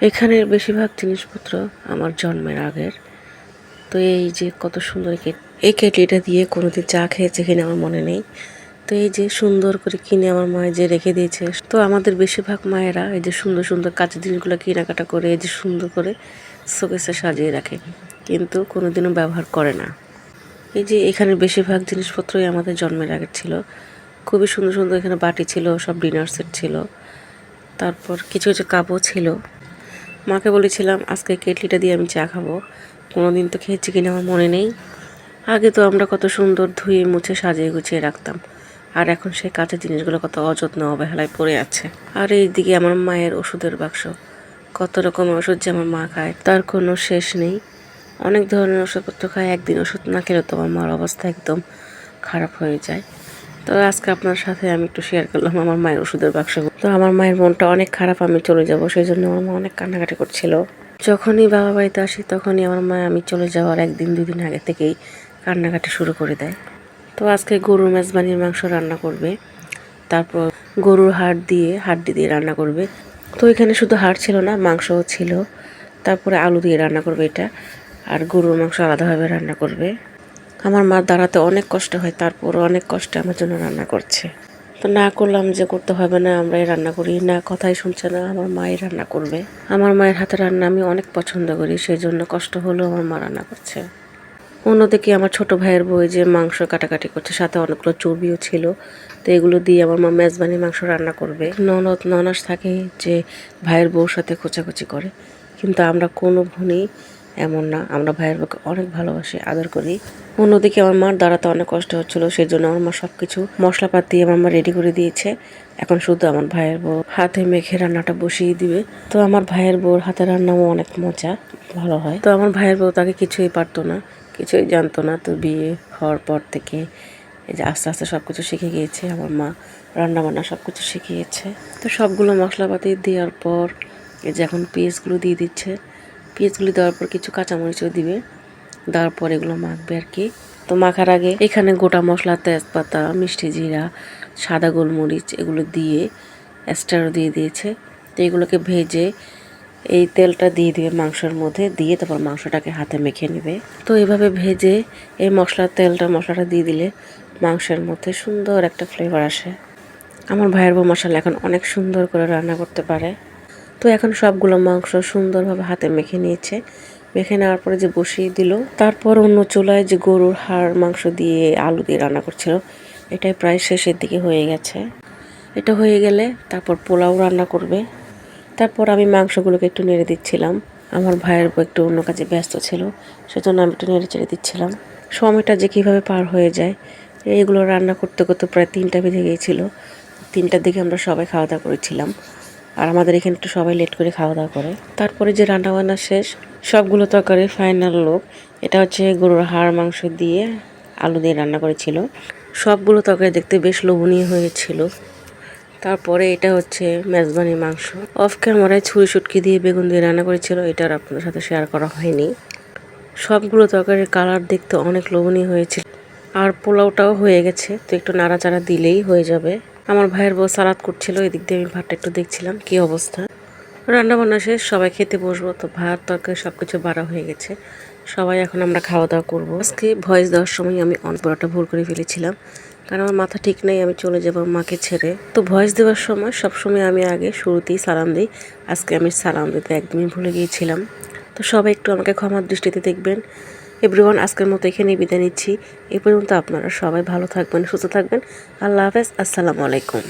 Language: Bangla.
এখানের বেশিরভাগ জিনিসপত্র আমার জন্মের আগের। তো এই যে কত সুন্দর এই কেট- এই কেটলিটা দিয়ে কোনোদিন চা খেয়েছে কিনা আমার মনে নেই। তো এই যে সুন্দর করে কিনে আমার মায়ের যে রেখে দিয়েছে। তো আমাদের বেশিরভাগ মায়েরা এই যে সুন্দর সুন্দর কাঁচের জিনিসগুলো কেনাকাটা করে, এই যে সুন্দর করে শোকেসে সাজিয়ে রাখে। কিন্তু কোনোদিনও ব্যবহার করে না। এই যে এখানে বেশিরভাগ জিনিসপত্রই আমাদের জন্মের আগের ছিল। খুবই সুন্দর সুন্দর এখানে বাটি ছিল, সব ডিনার সেট ছিল। তারপর কিছু কিছু কাপও ছিল। মাকে বলেছিলাম, আজকে কেটলিটা দিয়ে আমি চা খাব। কোনোদিন তো খেয়েছি কিনা আমার মনে নেই। আগে তো আমরা কত সুন্দর ধুয়ে মুছে সাজিয়ে গুছিয়ে রাখতাম। আর এখন সেই কাঁচের জিনিসগুলো কত অযত্ন, অবহেলায় পড়ে আছে। আর এইদিকে আমার মায়ের ওষুধের বাক্স। কত রকম ওষুধ যে আমার মা খায়, তার কোনো শেষ নেই। অনেক ধরনের ওষুধপত্র খায়, একদিন ওষুধ না খেলে তো আমার মার অবস্থা একদম খারাপ হয়ে যায়। তো আজকে আপনার সাথে আমি একটু শেয়ার করলাম আমার মায়ের ওষুধের বাক্স তো আমার মায়ের মনটা অনেক খারাপ, আমি চলে যাব সেই জন্য আমার মা অনেক কান্নাকাটি করছিল। যখনই বাবা বাড়িতে আসি, তখনই আমার মা আমি চলে যাওয়ার একদিন দুই দিন আগে থেকেই কান্নাকাটি শুরু করে দেয়। তো আজকে গরুর মেজবানির মাংস রান্না করবে, তারপর গরুর হাড় দিয়ে, হাড্ডি দিয়ে রান্না করবে। তো এখানে শুধু হাড় ছিল না, মাংসও ছিল। তারপরে আলু দিয়ে রান্না করবে এটা, আর গরুর মাংস আলাদাভাবে রান্না করবে। আমার মা দাঁড়াতে অনেক কষ্ট হয় তারপর অনেক কষ্টে আমার জন্য রান্না করছে। তো না করলাম যে করতে হবে না, আমরাই রান্না করি। না কথাই শুনছে না, আমার মাই রান্না করবে। আমার মায়ের হাতে রান্না আমি অনেক পছন্দ করি সেই জন্য কষ্ট হলেও আমার মা রান্না করছে। অন্যদিকে আমার ছোট ভাইয়ের বই যে মাংস কাটাকাটি করছে, সাথে অনেকগুলো চর্বিও ছিল। তো এগুলো দিয়ে আমার মা মেজবানি মাংস রান্না করবে। ননদ, ননাস থাকে যে ভাইয়ের বউর সাথে খোঁচাখুচি করে। কিন্তু আমরা কোনো ভুনই এমন না। আমরা ভাইয়ের বউকে অনেক ভালোবাসি, আদর করি। অন্যদিকে আমার মার দাঁড়াতে অনেক কষ্ট হচ্ছিল সেই জন্য আমার মা সব কিছু মশলাপাতি আমার মা রেডি করে দিয়েছে। এখন শুধু আমার ভাইয়ের বউ হাতে মেখে রান্নাটা বসিয়ে দিবে। তো আমার ভাইয়ের বউর হাতে রান্নাও অনেক মজা, ভালো হয়। তো আমার ভাইয়ের বউ তাকে কিছুই পারতো না, কিছুই জানতো না। তো বিয়ে হওয়ার পর থেকে এই যে আস্তে আস্তে সব কিছু শিখে গিয়েছে, আমার মা রান্না বান্না সব কিছু শিখিয়েছে। তো সবগুলো মশলাপাতি দেওয়ার পর এই যে এখন পেঁয়াজগুলো দিয়ে দিচ্ছে। পেঁয়াজগুলি দেওয়ার পর কিছু কাঁচামরিচও দিবে। দেওয়ার পর এগুলো মাখবে আর কি। তো মাখার আগে এখানে গোটা মশলা, তেজপাতা, মিষ্টি জিরা, সাদা গোলমরিচ এগুলো দিয়ে এক্সট্রাও দিয়ে দিয়েছে। তো এগুলোকে ভেজে এই তেলটা দিয়ে দিবে মাংসের মধ্যে। দিয়ে তারপর মাংসটাকে হাতে মেখে নেবে। তো এভাবে ভেজে এই মশলার তেলটা, মশলাটা দিয়ে দিলে মাংসের মধ্যে সুন্দর একটা ফ্লেভার আসে। আমার ভাইয়ের বউ মশলা এখন অনেক সুন্দর করে রান্না করতে পারে। তো এখন সবগুলো মাংস সুন্দরভাবে হাতে মেখে নিয়েছে। মেখে নেওয়ার পরে যে বসিয়ে দিল, তারপর অন্য চুলায় যে গরুর হাড়, মাংস দিয়ে আলু দিয়ে রান্না করছিল, এটাই প্রায় শেষের দিকে হয়ে গেছে। এটা হয়ে গেলে তারপর পোলাও রান্না করবে। তারপর আমি মাংসগুলোকে একটু নেড়ে দিচ্ছিলাম। আমার ভাইয়ের একটু অন্য কাজে ব্যস্ত ছিল, সেজন্য আমি একটু নেড়ে চেড়ে দিচ্ছিলাম। সময়টা যে কীভাবে পার হয়ে যায়, এইগুলো রান্না করতে করতে প্রায় তিনটা বেজে গিয়েছিল। তিনটার দিকে আমরা সবাই খাওয়া দাওয়া করেছিলাম। আর আমাদের এখানে একটু সবাই লেট করে খাওয়া দাওয়া করে। তারপরে যে রান্না বান্না শেষ, সবগুলো তরকারি ফাইনাল লোক এটা হচ্ছে গরুর হাড়, মাংস দিয়ে আলু দিয়ে রান্না করেছিল। সবগুলো তরকারি দেখতে বেশ লোভনীয় হয়েছিল। তারপরে এটা হচ্ছে মেজবানি মাংস। অফ ক্যামেরায় ছুরি শুটকি দিয়ে বেগুন দিয়ে রান্না করেছিল, এটা আর আপনাদের সাথে শেয়ার করা হয়নি। সবগুলো তরকারির কালার দেখতে অনেক লোভনীয় হয়েছিল। আর পোলাওটাও হয়ে গেছে, তো একটু নাড়াচাড়া দিলেই হয়ে যাবে। আমার ভাইয়ের বউ সালাদ করছিল, এদিক দিয়ে আমি ভাতটা একটু দেখছিলাম, কি অবস্থা? রান্না বান্না শেষ, সবাই খেতে বসবো, তো ভাত, তরকারি সব কিছু বাড়া হয়ে গেছে। সবাই এখন আমরা খাওয়া দাওয়া করব। আজকে ভয়েস দেওয়ার সময় আমি অনেক বড়টা ভুল করে ফেলেছিলাম, কারণ আমার মাথা ঠিক নেই, আমি চলে যাব মাকে ছেড়ে। তো ভয়েস দেওয়ার সময় সবসময় আমি আগে শুরুতেই সালাম দিই, আজকে আমি সালাম দিতে একদমই ভুলে গিয়েছিলাম। তো সবাই একটু আমাকে ক্ষমার দৃষ্টিতে দেখবেন। এভরিওয়ান, আজকের মতো এখানেই বিদায় নিচ্ছি। এ পর্যন্ত আপনারা সবাই ভালো থাকবেন, সুস্থ থাকবেন। আল্লাহ হাফেজ, আসসালামু আলাইকুম।